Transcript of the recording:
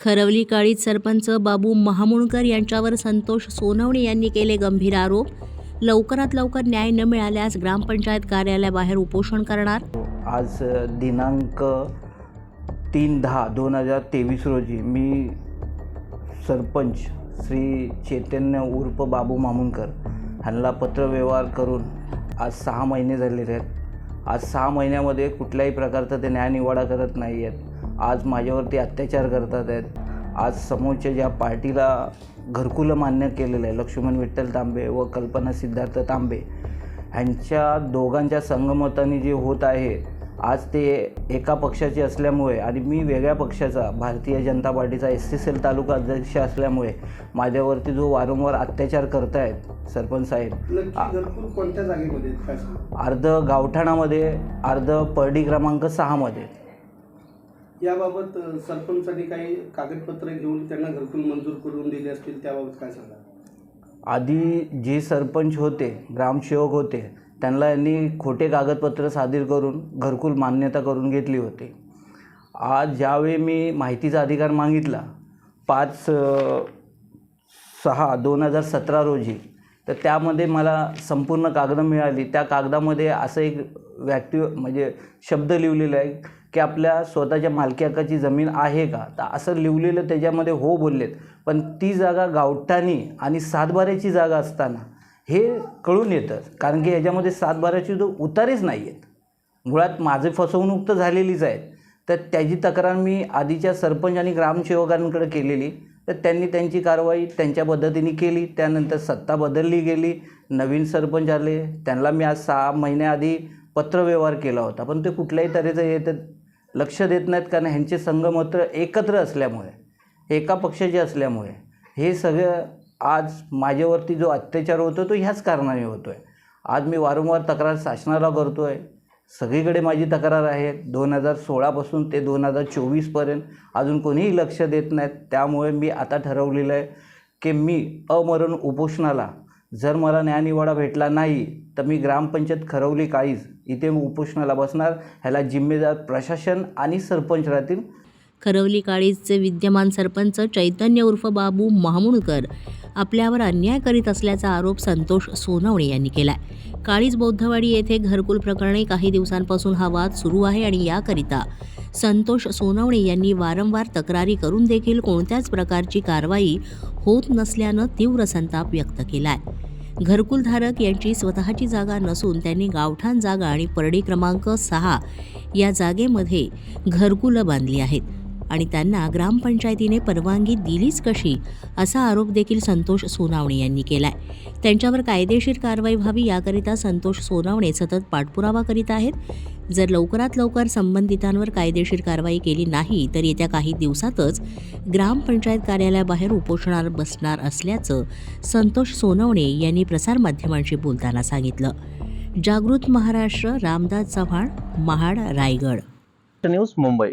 खरवली काळीत सरपंच बाबू महामुणकर यांच्यावर संतोष सोनवणे यांनी केले गंभीर आरोप. लवकरात लवकर न्याय न मिळाल्यास ग्रामपंचायत कार्यालयाबाहेर उपोषण करणार. आज दिनांक तीन दहा दोन हजार तेवीस रोजी मी सरपंच श्री चैतन्य उर्फ बाबू मामुणकर ह्यांना पत्रव्यवहार करून आज सहा महिने झालेले आहेत. आज सहा महिन्यामध्ये कुठल्याही प्रकारचा ते न्यायनिवाडा करत नाही आहेत आज माझ्यावरती अत्याचार करतात आहेत. आज समोरच्या ज्या पार्टीला घरकुलं मान्य केलेलं आहे लक्ष्मण विठ्ठल तांबे व कल्पना सिद्धार्थ तांबे ह्यांच्या दोघांच्या संगमताने जे होत आहे आज ते एका पक्षाचे असल्यामुळे आणि मी वेगळ्या पक्षाचा भारतीय जनता पार्टीचा एस सी सेल तालुका अध्यक्ष असल्यामुळे माझ्यावरती जो वारंवार अत्याचार करतायत सरपंच साहेब कोणत्या जागेमध्ये अर्ध गावठाणामध्ये अर्ध परडी क्रमांक सहामध्ये. याबाबत सरपंचांनी काही कागदपत्र घेऊन त्यांना घरकुल मंजूर करून दिले असतील त्याबाबत काय सांगा आधी जे सरपंच होते ग्रामसेवक होते त्यांना यांनी खोटे कागदपत्र सादर करून घरकुल मान्यता करून घेतली होती. आज ज्यावेळी मी माहितीचा अधिकार मागितला पाच सहा दोन हजार सतरा रोजी तर त्यामध्ये मला संपूर्ण कागदं मिळाली. त्या कागदामध्ये असं एक व्यक्ती म्हणजे शब्द लिहिलेला आहे की आपल्या स्वतःच्या मालकी हक्काची जमीन आहे का? तर असं लिहिलेलं त्याच्यामध्ये हो बोललेत. पण ती जागा गावठाणी आणि सातबाऱ्याची जागा असताना हे कळून येतं. कारण की याच्यामध्ये सातबाऱ्याचे तो उतारेच नाही आहेत मुळात माझी फसवणूक तर झालेलीच आहे. तर त्याची तक्रार मी आधीच्या सरपंच आणि ग्रामसेवकांकडे केलेली. तर त्यांनी त्यांची कारवाई त्यांच्या पद्धतीने केली. त्यानंतर सत्ता बदलली गेली. नवीन सरपंच आले. त्यांना मी आज सहा महिन्याआधी पत्रव्यवहार केला होता. पण ते कुठल्याही तऱ्हेचं हे तर लक्ष देत नाहीत कारण ह्यांचे संगमत्र एकत्र असल्यामुळे एका पक्षाचे असल्यामुळे हे सगळं आज माझ्यावरती जो अत्याचार होतो तो ह्याच कारणाने होतो आहे आज मी वारंवार तक्रार शासनाला करतो आहे सगळीकडे माझी तक्रार आहे. दोन हजार सोळापासून ते दोन हजार चोवीसपर्यंत अजून कोणीही लक्ष देत नाहीत. त्यामुळे मी आता ठरवलेलं आहे की मी अमरण उपोषणाला जर मला न्यायनिवाडा भेटला नाही तर मी ग्रामपंचायत खरवली काळीज इथे उपोषणाला बसणार ह्याला जिम्मेदार प्रशासन आणि सरपंच राहतील खरवली काळीचे विद्यमान सरपंच चैतन्य उर्फ बाबू महामुणकर आपल्यावर अन्याय करीत असल्याचा आरोप संतोष सोनवणे यांनी केलाय. काळीज बौद्धवाडी येथे घरकुल प्रकरणी काही दिवसांपासून हा वाद सुरू आहे आणि याकरिता संतोष सोनवणे यांनी वारंवार तक्रारी करून देखील कोणत्याच प्रकारची कारवाई होत नसल्यानं तीव्र संताप व्यक्त केलाय. घरकुलधारक यांची स्वतःची जागा नसून त्यांनी गावठाण जागा आणि परडी क्रमांक सहा या जागेमध्ये घरकुलं बांधली आहेत. आणि त्यांना ग्रामपंचायतीने परवानगी दिलीच कशी असा आरोप देखील संतोष सोनावणे यांनी केलाय. त्यांच्यावर कायदेशीर कारवाई व्हावी याकरिता संतोष सोनावणे सतत पाठपुरावा करीत आहेत. जर लवकरात लवकर संबंधितांवर कायदेशीर कारवाई केली नाही तर येत्या काही दिवसातच ग्रामपंचायत कार्यालयाबाहेर उपोषणावर बसणार असल्याचं संतोष सोनवणे यांनी प्रसारमाध्यमांशी बोलताना सांगितलं. जागृत महाराष्ट्र रामदास चव्हाण महाड रायगड. न्यूज मुंबई.